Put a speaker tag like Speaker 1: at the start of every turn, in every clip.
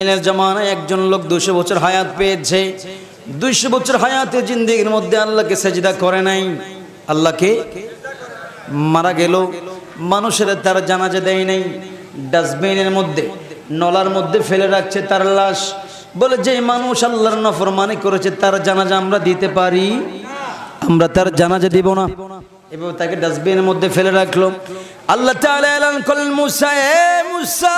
Speaker 1: জমানায় একজন লোক দুশো বছর হায়াত পেয়েছে। দুইশো বছর হায়াতে জিন্দিগির মধ্যে আল্লাহকে সেজদা করে নাই। আল্লাহকে মারা গেল। মানুষের তার জানাজা দেয় নাই। ডাস্টবিনের মধ্যে, নলার মধ্যে ফেলে রাখছে তার লাশ। বলে যে মানুষ আল্লাহর নফরমানি করেছে, তার জানাজা আমরা দিতে পারি? আমরা তার জানাজা দিব না। এবার তাকে ডাস্টবিনের মধ্যে ফেলে রাখল। আল্লাহ মুসা মুসা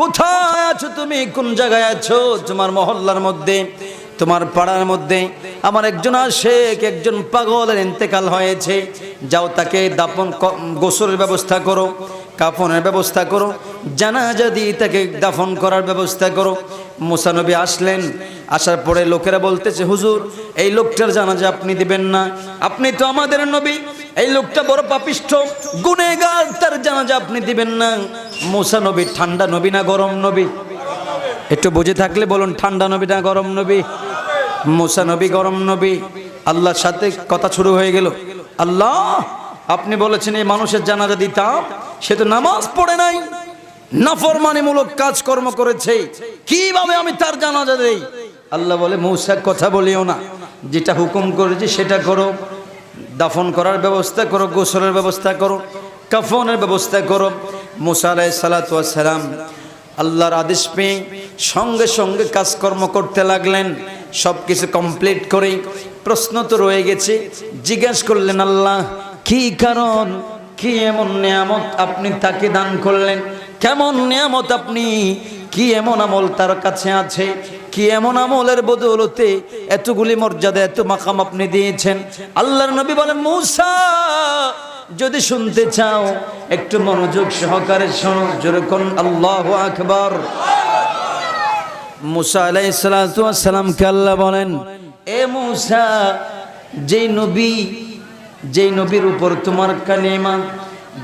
Speaker 1: কোথায় আছো তুমি? কোন জায়গায় আছো? তোমার মহল্লার মধ্যে, তোমার পাড়ার মধ্যে। আমার একজন আশেক একজন পাগলের ইন্তেকাল হয়েছে। যাও তাকে দাপন গোসলের ব্যবস্থা করো, কাফনের ব্যবস্থা করো, জানাজা দিয়ে তাকে দাফন করার ব্যবস্থা করো। মুসানবী আসলেন, আসার পরে লোকেরা বলতেছে, হুজুর, এই লোকটার জানাজা আপনি দিবেন না। আপনি তো আমাদের নবী। এই লোকটা বড় পাপিষ্ঠ গুনেগার তার জানাজা আপনি দিবেন না। মুসা নবী, ঠান্ডা নবী না গরম নবী? একটু বুঝে থাকলে বলুন, ঠান্ডা নবী না গরম নবী? মুসা নবী গরম নবী? আল্লাহর সাথে কথা শুরু হয়ে গেল। আল্লাহ, আপনি বলেছেন, এই মানুষের জানাজা দিতাম, সে তো নামাজ পড়ে নাই। নাফরমানিমূলক কাজকর্ম করেছে। কীভাবে আমি তার জানাজা দেই? আল্লাহ বলে মৌসা কথা বলিও না। যেটা হুকুম করেছি সেটা করো। দাফন করার ব্যবস্থা করো, গোসলের ব্যবস্থা করো, কাফনের ব্যবস্থা করো। মুসা আলাই সালাম আল্লাহর আদেশ পেয়ে সঙ্গে সঙ্গে কাজকর্ম করতে লাগলেন সব কিছু কমপ্লিট করে প্রশ্ন তো রয়ে গেছে, জিজ্ঞেস করলেন, আল্লাহ, কি কারণ, কি এমন নিয়ামত আপনি তাকে দান করলেন? কেমন নিয়ামত আপনি কি এমন আমল তার কাছে আছে? কি এমন আমলের বদৌলতে এতগুলি মর্যাদা, এত মাকাম আপনি দিয়েছেন? আল্লাহর নবী বলেন, মূসা, যদি শুনতে চাও, একটু মনোযোগ সহকারে শোনো যেরকম আল্লাহ আকবর। মুসা আলাই সালামকে আল্লাহ বলেন, এ মুসা, যেই নবী, যেই নবীর উপর তোমার কালিমা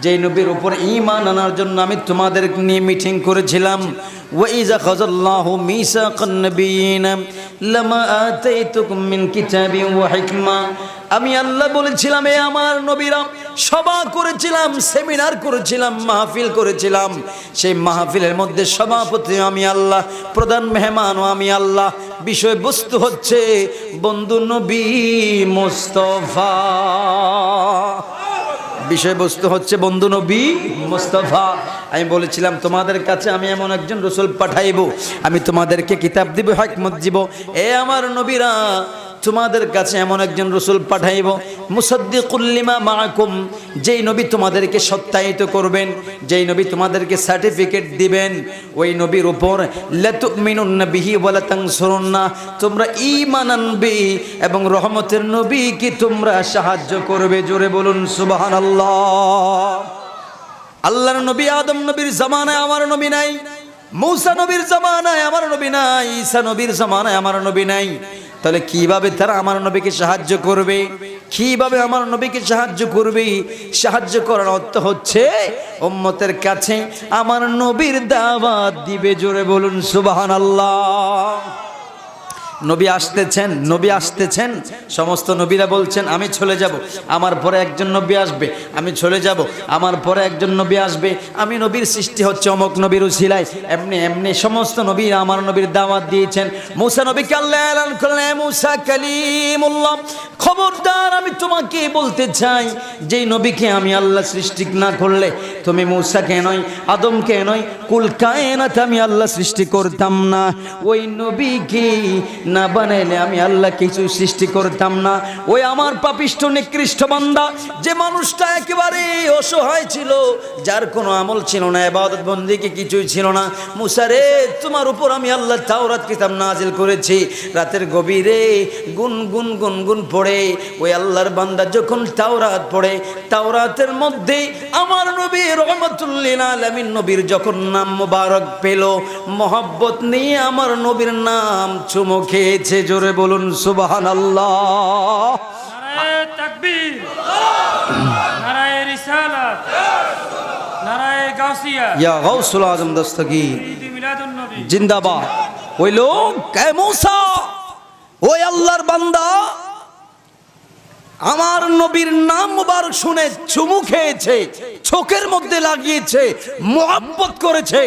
Speaker 1: যেই নবীর উপর ইমান আনার জন্য আমি তোমাদের নিয়ে মিটিং করেছিলাম। ওয়াইজা খাযাল্লাহু মিসাকান নাবিয়িনা আমি আল্লাহ বলেছিলাম, এ আমার নবীরা, সভা করেছিলাম, সেমিনার করেছিলাম, মাহফিল করেছিলাম। সেই মাহফিলের মধ্যে সভাপতি আমি আল্লাহ, প্রধান মেহমানও আমি আল্লাহ। বিষয়বস্তু হচ্ছে, বন্ধু নবী মোস্তফা। বিষয়বস্তু হচ্ছে বন্ধু নবী মোস্তফা। আমি বলেছিলাম, তোমাদের কাছে আমি এমন একজন রসুল পাঠাইব, আমি তোমাদেরকে কিতাব দিব, হাকমত দিব। এ আমার নবীরা তোমাদের কাছে এমন একজন রসুল পাঠাইব মুসদ্দিকুল্লিমা মাহকুম যেই নবী তোমাদেরকে সত্যায়িত করবেন, যেই নবী তোমাদেরকে সার্টিফিকেট দিবেন, ওই নবীর উপর বিহি বলে তাংসরুন্না তোমরা ঈমান আনবে এবং রহমতের নবীকে তোমরা সাহায্য করবে। জোরে বলুন, সুবহানাল্লাহ। আল্লাহর নবী আদম নবীর জামানায় আমার নবী নাই, মৌসা নবীর জামানায় আমার নবী নাই, ঈসা নবীর জামানায় আমার নবী নাই। তাহলে কীভাবে তারা আমার নবীকে সাহায্য করবে? কীভাবে আমার নবীকে সাহায্য করবে? সাহায্য করার অর্থ হচ্ছে, উম্মতের কাছে আমার নবীর দাওয়াত দিবে। জোরে বলুন, সুবহানাল্লাহ। নবী আসতেছেন নবী আসতেছেন, সমস্ত নবীরা বলছেন, আমি চলে যাব, আমার পরে একজন নবী আসবে, আমি চলে যাব, আমার পরে একজন নবী আসবে, আমি নবীর সৃষ্টি হচ্ছে অমক নবীর উসিলায়, এমনি এমনি সমস্ত নবীরা আমার নবীর দাওয়াত দিয়েছেন। মুসা নবীকে আল্লাহ এলান করলেন, "এ মুসা কালিমুল্লাহ, খবরদার, আমি তোমাকে বলতে চাই, যেই নবীকে আমি আল্লাহ সৃষ্টি না করলে, তুমি মুসাকে নয়, আদমকে নয়, কুল কায়নাত আমি আল্লাহ সৃষ্টি করতাম না। ওই নবীকে না বানাইলে আমি আল্লাহ কিছু সৃষ্টি করতাম না। ওই আমার পাপিষ্ট নিকৃষ্ট বান্দা, যে মানুষটা একেবারে অসহায় ছিল, যার কোনো আমল ছিল না এবাদত বন্দিকে কিছুই ছিল না। মুসারে তোমার উপর আমি আল্লাহ তাওরাত কিতাব নাজিল করেছি। রাতের গভীরে গুন গুন গুন গুন পড়ে, ওই আল্লাহর বান্দা যখন তাওরাত পড়ে, তাওরাতের মধ্যে আমার নবী রহমতুল্লিন আলমিন নবীর যখন নাম মোবারক পেল, মহব্বত নিয়ে আমার নবীর নাম চুমো খেয়েছে জোরে বলুন সুবাহান আল্লাহ ইয়া জিন্দাবাদ। ওই লোক ওই আল্লাহর বান্দা আমার নবীর নাম মুবারক শুনে চুমু খেয়েছে, চোখের মধ্যে লাগিয়েছে, মোহাব্বত করেছে,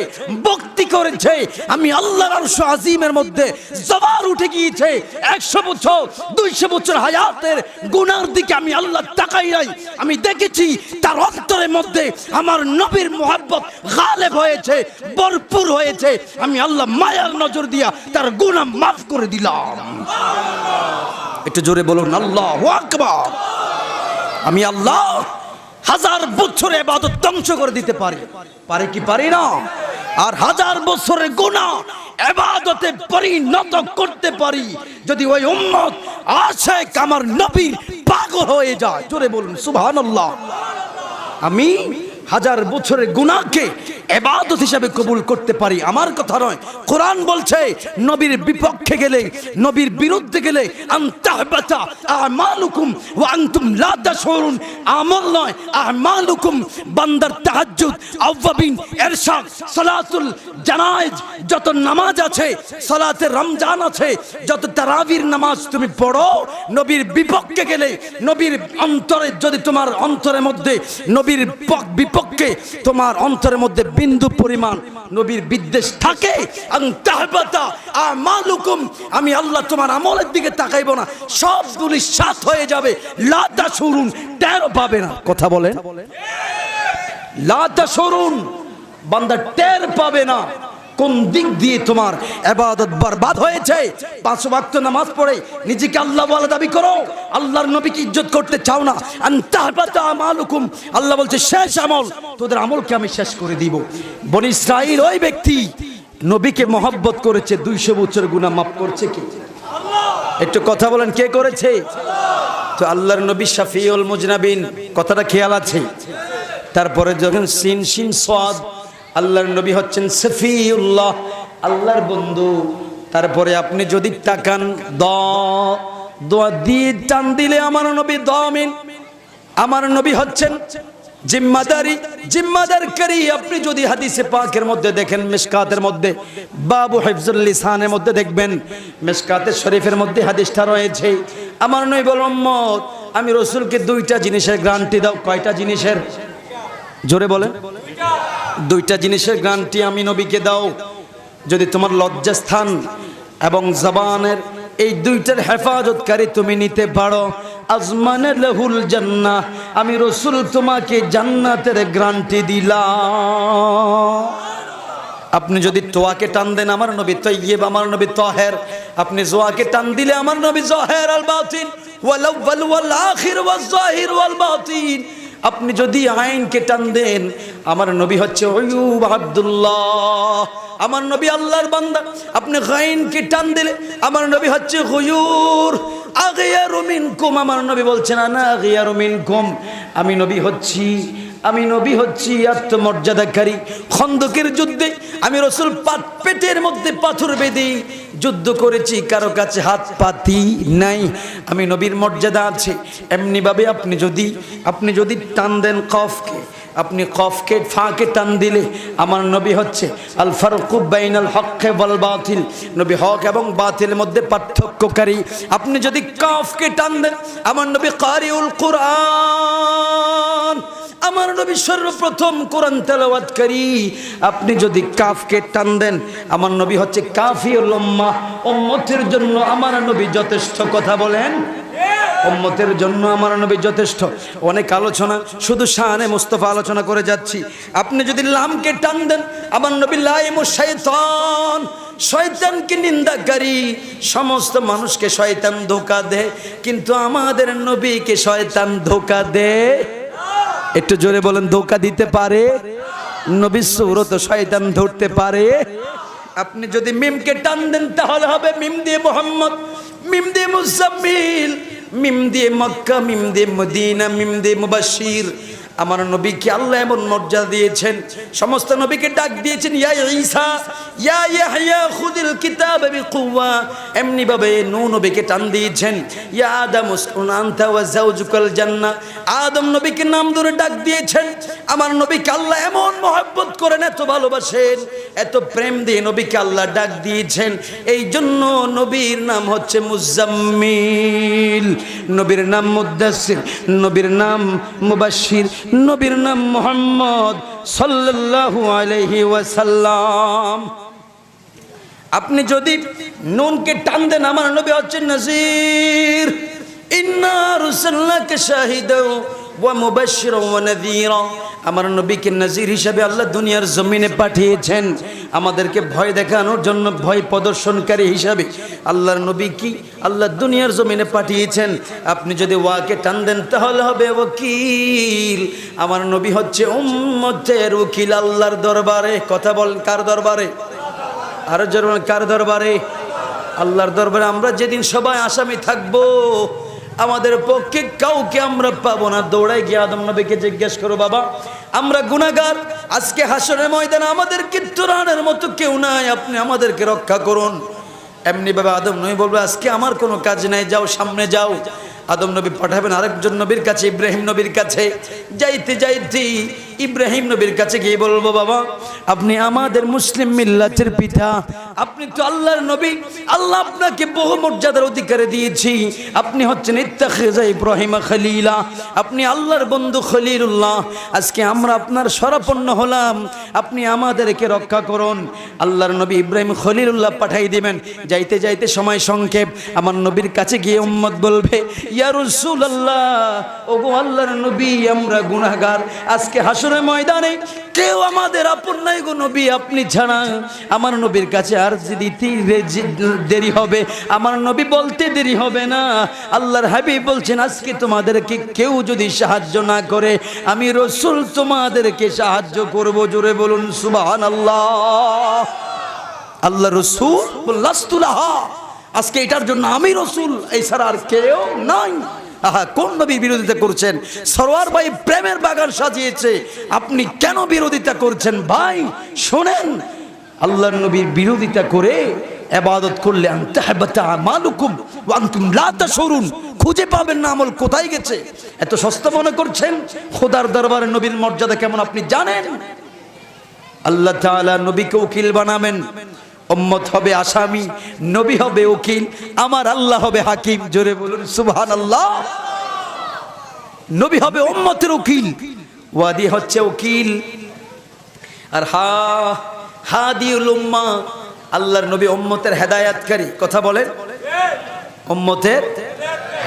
Speaker 1: ভক্তি করেছে। আমি আল্লাহর আরশ আজিমের মধ্যে জবার উঠে গিয়েছে, একশো বছর, দুইশো বছর হায়াতের গুনার দিকে আমি আল্লাহ তাকাই নাই। আমি দেখেছি তার অন্তরের মধ্যে আমার নবীর মোহাব্বত গালেব হয়েছে, ভরপুর হয়েছে। আমি আল্লাহ মায়ার নজর দিয়া তার গুনাহ মাফ করে দিলাম। একটু জোরে বলুন, আল্লাহ আমি আল্লাহ হাজার বছরে এবাদত ধ্বংস করে দিতে পারি। পারে কি পারি না? আর হাজার বছরের গুণা এবাদতে পরিণত করতে পারি যদি ওই উম্মত আশেক আমার নবীর পাগল হয়ে যায়। জোরে বলুন, সুবহানাল্লাহ। আমি হাজার বছরের গুনাহকে এবাদত হিসাবে কবুল করতে পারি। আমার কথা নয়, কোরআন বলছে, নবীর বিপক্ষে গেলে, নবীর বিরুদ্ধে গেলে, আনতাহবাতা আমালুকুম ওয়া আনতুম লা তাশউরুন। আমল নয়, আমালুকুম বান্দার তাহাজ্জুদ, আওয়াবিন ইরশাদ সালাতুল জানাইজ যত নামাজ আছে, সালাতে রমজান আছে, যত তারাবির নামাজ তুমি পড়ো, নবীর বিপক্ষে গেলে, নবীর অন্তরে যদি তোমার অন্তরের মধ্যে, নবীর পক- বিপক্ষে তোমার অন্তরের মধ্যে বিন্দু পরিমাণ নবীর বিদ্বেষ থাকে আমি আল্লাহ তোমার আমলের দিকে তাকাইব না, সবগুলি সাত হয়ে যাবে লাতা সরুন তেরো পাবে না। কথা বলেন। লাতা সরুন বান্দা টের পাবে না। কোন দিক দিয়ে তোমার এবাদত বরবাদ হয়েছে? পাঁচ ওয়াক্ত নামাজ পড়ে নিজেকে আল্লাহ বলে দাবি করো। আল্লাহর নবীকে ইজ্জত করতে চাও না। আল্লাহ বলছে, শেষ আমল। তোদের আমলকে আমি শেষ করে দিব। বনি ইসরাইল ওই ব্যক্তি নবীকে মহব্বত করেছে, দুইশো বছর গুনাহ মাফ করছে কি? একটু কথা বলেন, কে করেছে? তো আল্লাহর নবী শাফিউল মুজনাবিন, কথাটা খেয়াল আছে। তারপরে যখন সিন সিন সোয়াদ আল্লাহর নবী হচ্ছেন সফিউল্লাহ। আল্লাহর বন্ধু। তারপরে আপনি যদি তাকান, দ দোয়া দিয়ে টান দিলে আমার নবী দমিন আমার নবী হচ্ছেন জিম্মাদারি। জিম্মাদার করি আপনি যদি হাদিসে পাকের মধ্যে দেখেন, মিসকাতের মধ্যে, বাবু হেফজুল লিসানের মধ্যে দেখবেন মিসকাতের শরীফের মধ্যে হাদিসটা রয়েছে। আমার নবী বল আমি রসুলকে দুইটা জিনিসের গ্রান্টি দাও। কয়টা জিনিসের? জোরে বলে দুইটা জিনিসের গ্রান্টি আমি নবীকে দাও। যদি তোমার লজ্জাস্থান এবং জবানের এই দুইটার হেফাজতকারী তুমি নিতে পারো, আজমানে লহুল জান্নাহ, আমি রসুল তোমাকে জান্নাতের গ্রান্টি দিলাম। আপনি যদি তোয়াকে টান দেন, আমার নবী তৈয়ব, আমার নবী তহের, আপনি জোয়াকে টান দিলে আমার নবী জহের আল বাতিন, ওয়াল ওয়াল আখির ওয়াল জাহির ওয়াল আপনি যদি আইনকে টান দেন, আমার নবী হচ্ছে অয়ুব আবদুল্লাহ। আমার নবী আল্লাহর বান্দা। আপনি আইনকে টান দিলে আমার নবী হচ্ছে হুয়ুর আগিয়ারু কুম আমার নবী বলছেন না আনা আগিয়ারু কুম আমি নবী হচ্ছি আমি নবী হচ্ছি আত্মমর্যাদাকারী। খন্দকের যুদ্ধে আমি রসুল পাত পেটের মধ্যে পাথর বেঁধে যুদ্ধ করেছি, কারও কাছে হাত পাতি নাই। আমি নবীর মর্যাদা আছে। এমনিভাবে আপনি যদি আপনি যদি টান দেন কফকে, আপনি কফকে, ফাঁকে টান দিলে আমার নবী হচ্ছে আল ফারুকুব বাইনাল হককে বল বাতিল। নবী হক এবং বাতিলের মধ্যে পার্থক্যকারী। আপনি যদি কফকে টান দেন, আমার নবী কারিউল কোরআন। আমার নবী সর্বপ্রথম কোরআন তেলাওয়াতকারী আপনি যদি কাফকে টান দেন, আমার নবী হচ্ছে কাফিউল উম্মাহ উম্মতের জন্য আমার নবী যথেষ্ট কথা বলেন। উম্মতের জন্য আমার নবী যথেষ্ট। অনেক আলোচনা, শুধু শাহানে মুস্তফা আলোচনা করে যাচ্ছি। আপনি যদি লামকে টান দেন, আমার নবী লাইমু শয়তান। শয়তানকে নিন্দাকারী সমস্ত মানুষকে শয়তান ধোকা দেয় কিন্তু আমাদের নবীকে শয়তান ধোকা দেয় একটু জোরে বলেন, ধোকা দিতে পারে? নবী সৌরত শয়তান ধরতে পারে? আপনি যদি মিমকে টান দেন, তাহলে হবে মিম দিয়ে মোহাম্মদ, মিম দিয়ে মুসাম্মিল মিম দিয়ে মক্কা, মিম দিয়ে মদিনা, মিম দিয়ে মুবাশির আমার নবীকে আল্লাহ এমন মর্যাদা দিয়েছেন, সমস্ত নবীকে ডাক দিয়েছেন, ইয়া ঈসা, ইয়া ইয়াহইয়া খুদিল কিতাব বিকুওয়া। এমনি ভাবে নূহ নবীকে টান দিয়েছেন, ইয়া আদম উসকুন আনতা ওয়া যাওজুকাল জান্নাহ। আদম নবীকে নাম ধরে ডাক দিয়েছেন, আমার নবীকে আল্লাহ এমন মহব্বত করেন, এত ভালোবাসেন। এত প্রেম দিয়ে নবীকে আল্লাহ ডাক দিয়েছেন এই জন্য নবীর নাম হচ্ছে মুজাম্মিল। নবীর নাম মুদাসির নবীর নাম মুবাশির নবীর নাম মোহাম্মদ সাল্লাল্লাহু আলাইহি ওয়াসাল্লাম। আপনি যদি নুনকে টান দেন আমার নবী হচ্ছেন নাজির। ইন্না রুসাল্লাকে শাহিদাও আমার নবীকে নাজির হিসাবে আল্লাহ দুনিয়ার জমিনে পাঠিয়েছেন। আমাদেরকে ভয় দেখানোর জন্য ভয় প্রদর্শনকারী হিসাবে আল্লাহর নবী কি আল্লাহ দুনিয়ার জমিনে পাঠিয়েছেন? আপনি যদি ওয়াকে টান দেন তাহলে হবে ওকিল আমার নবী হচ্ছে উম্মতের উকিল আল্লাহর দরবারে। কথা বলেন কার দরবারে? আরও জোর কার দরবারে? আল্লাহর দরবারে। আমরা যেদিন সবাই আসামি থাকব আমাদের পক্ষে কাউকে আমরা পাবো না। দৌড়াই গিয়ে আদম নবীকে জিজ্ঞেস করো, বাবা, আমরা গুণাগার আজকে হাসনের ময়দানে আমাদের কিত্তুরানের মতো কেউ নাই। আপনি আমাদেরকে রক্ষা করুন। এমনি বাবা আদম নই বলবে, আজকে আমার কোনো কাজ নাই। যাও, সামনে যাও। আদম নবী পাঠাবেন আরেকজন নবীর কাছে, ইব্রাহিম নবীর কাছে। যাইতে যাইতে ইব্রাহিম নবীর কাছে গিয়ে বলব, বাবা, আপনি আমাদের মুসলিম মিল্লাতের পিতা। আপনি তো আল্লাহর নবী। আল্লাহ আপনাকে বহু মর্যাদার অধিকারে দিয়েছি। আপনি হচ্ছেন ইত্তাখিজা ইব্রাহিম খলিলা। আপনি আল্লাহর বন্ধু খলিলুল্লাহ। আজকে আমরা আপনার সরাপন্ন হলাম। আপনি আমাদেরকে রক্ষা করুন। আল্লাহর নবী ইব্রাহিম খলিলুল্লাহ পাঠাই দিবেন। যাইতে যাইতে সময় সংক্ষেপ। আমার নবীর কাছে গিয়ে উম্মত বলবে ওগো আল্লাহর নবী আজকে ময়দানে কেউ আমাদের গো নবী, আপনি আমার নবীর কাছে আর দেরি হবে, আমার নবী বলতে দেরি হবে না। আল্লাহর হাবিব বলছেন, আজকে তোমাদেরকে কেউ যদি সাহায্য না করে, আমি রসুল তোমাদেরকে সাহায্য করব, জোরে বলুন সুবাহান আল্লাহ আল্লাহ রসুল আজকে এটার জন্য আমি রসুল, এই ছাড়া আর কেউ নাই। আহা, কোন নবীর বিরোধিতা করছেন? সরোয়ার ভাই প্রেমের বাগান সাজিয়েছে। আপনি কেন বিরোধিতা করছেন ভাই? শোনেন আল্লাহর নবীর বিরোধিতা করে এবাদত করলে খুঁজে পাবেন না আমল কোথায় গেছে। এত সস্তা মনে করছেন? খোদার দরবারে নবীর মর্যাদা কেমন আপনি জানেন? আল্লাহ নবীকে উকিল বানাবেন। উম্মত হবে আসামি, নবী হবে উকিল, আমার আল্লাহ হবে হাকিম। জোরে বলুন, সুবহানাল্লাহ। নবী হবে উম্মতের উকিল, ওয়াদি হচ্ছে উকিল। আর হা, হাদিউল উম্মা, আল্লাহর নবী উম্মতের হেদায়াতকারী। কথা বলেন। উম্মতের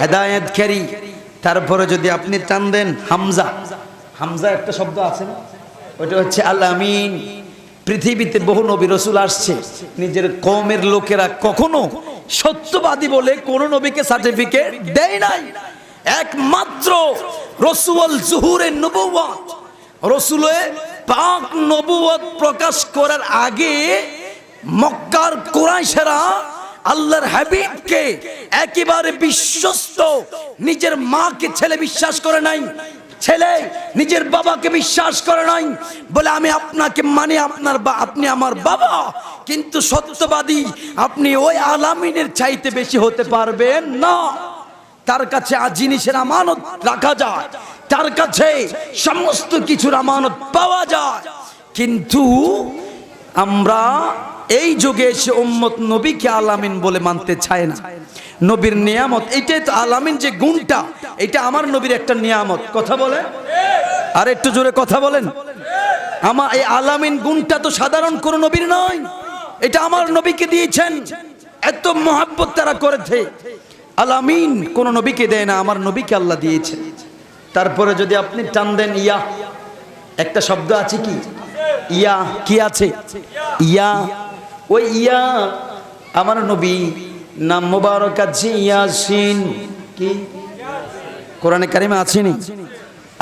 Speaker 1: হেদায়েতকারী। তারপরে যদি আপনি টান দেন, হামজা। হামজা একটা শব্দ আছে না? ওটা হচ্ছে আল আমিন পৃথিবীতে বহু নবী রসুল আসছে। নিজের কমের লোকেরা কখনো সত্যবাদী বলে কোন নবীকে সার্টিফিকেট দেয় নাই। একমাত্র রসুল জুহুরের নবুয়াত রসুলে পাক নবুয়ত প্রকাশ করার আগে মক্কার কোরাইশেরা আল্লাহর হাবিবকে একেবারে বিশ্বস্ত, নিজের মাকে ছেলে বিশ্বাস করে নাই। ছেলে, নিজের বাবাকে বিশ্বাস করে নাই। বলে, আমি আপনাকে মানে আপনার বা, আপনি আমার বাবা। কিন্তু সত্যবাদী, আপনি ওই আলামিনের চাইতে বেশি হতে পারবেন না। তার কাছে আজ জিনিসের আমানত রাখা যায়। তার কাছে সমস্ত কিছুর আমানত পাওয়া যায়। কিন্তু আমরা এই যুগে এসে উম্মত নবীকে আলামিন বলে মানতে চায় না। নবীর নিয়ামত, এটাই তো আলামিন যে গুণটা, এটা আমার নবীর একটা নিয়ামত। কথা বলে আর একটু জোরে কথা বলেন। আমার এই আলামিন গুণটা তো সাধারণ কোন নবীর নয়। এটা আমার নবীকে দিয়েছেন। এত মহাব্বত তারা করেছে। আলামিন কোন নবীকে দেয় না, আমার নবীকে আল্লাহ দিয়েছেন। তারপরে যদি আপনি টান দেন, ইয়া, একটা শব্দ আছে কি? ইয়া, কি আছে? ইয়া ওই ইয়া, আমার নবী, নাম মোবারক আছে ইয়াসিন। কি? কোরআনে কারিমে আছেনি?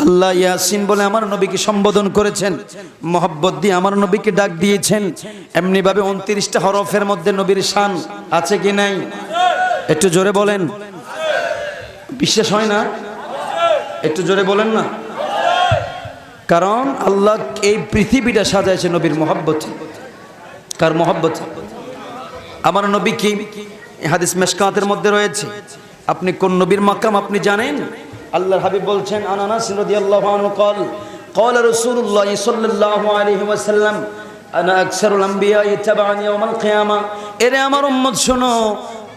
Speaker 1: আল্লাহ ইয়াসিন বলে আমার নবীকে সম্বোধন করেছেন, মোহব্বত দিয়ে আমার নবীকে ডাক দিয়েছেন। এমনি ভাবে উনত্রিশটা হরফের মধ্যে নবীর শান আছে কি নাই? একটু জোরে বলেন। বিশ্বাস হয় না? একটু জোরে বলেন না। কারণ আল্লাহ এই পৃথিবীটা সাজাইছে নবীর মোহাব্বতে। কার মোহাব্বতে আমার নবী কি এই হাদিস মেশকাতের মধ্যে রয়েছে আপনি কোন নবীর মাকাম আপনি জানেন আল্লাহর হাবিব বলছেন আনানাস রাদিয়াল্লাহু আনহু قال قال رسول الله صلى الله عليه وسلم انا اكثر الانبياء تبعا يوم القيامه এরে আমার উম্মত শোনো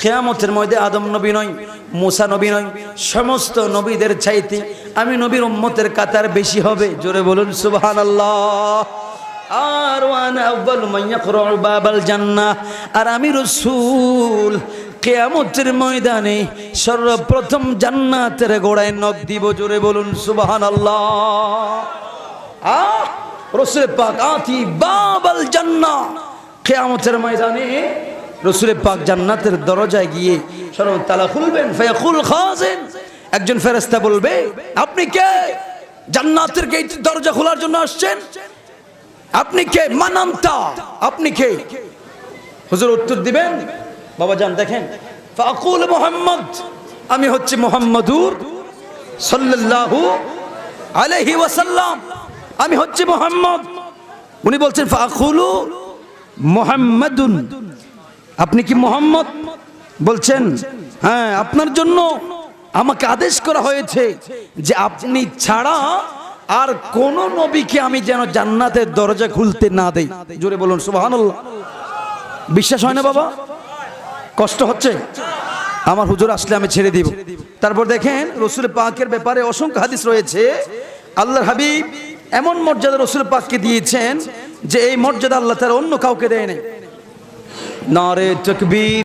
Speaker 1: কিয়ামতের মধ্যে আদম নবী নয় মুসা নবী নয় সমস্ত নবীদের চাইতে আমি নবীর উম্মতের কাতার বেশি হবে জোরে বলুন সুবহানাল্লাহ আর ওয়ানা মান ইয়াকরাউ বাবাল জান্নাহ। আর আমি রাসূল, কিয়ামতের ময়দানে সর্বপ্রথম জান্নাতের গোড়ায় নখ দিব, জোরে বলুন সুবহানাল্লাহ। আহ, রাসূল পাক আতি বাবাল জান্নাহ। কিয়ামতের ময়দানে রাসূল পাক জান্নাতের দরজায় গিয়ে সর্ব তালা খুলবেন, ফায়াকুল খাজিন। একজন ফেরেশতা বলবে, আপনি কে? জান্নাতের গেট দরজা খোলার জন্য আসছেন? আপনি কে? মানান্তা আপনি কে? হুজুর উত্তর দিবেন? বাবা যান, দেখেন। ফাকুল মোহাম্মদ। আমি হচ্ছে মোহাম্মদুর সাল্লাল্লাহু আলাইহি ওয়াসাল্লাম। আমি হচ্ছে মোহাম্মদ। উনি বলছেন, ফাকুলু মোহাম্মদুন। আপনি কি মোহাম্মদ? বলছেন হ্যাঁ আপনার জন্য আমাকে আদেশ করা হয়েছে যে আপনি ছাড়া আর কোন নবীকে আমি যেন জান্নাতের দরজা খুলতে না দেই। জোরে বলুন, সুবহানাল্লাহ। বিশ্বাস হয় না বাবা? কষ্ট হচ্ছে? আমার হুজুর আসলে আমি ছেড়ে দিব। তারপর দেখেন, রসুল পাকের ব্যাপারে অসংখ্য হাদিস রয়েছে। আল্লাহর হাবিব এমন মর্যাদা রসুল পাককে দিয়েছেন যে এই মর্যাদা আল্লাহ তার অন্য কাউকে দেয় নাই। নারে তকবীর।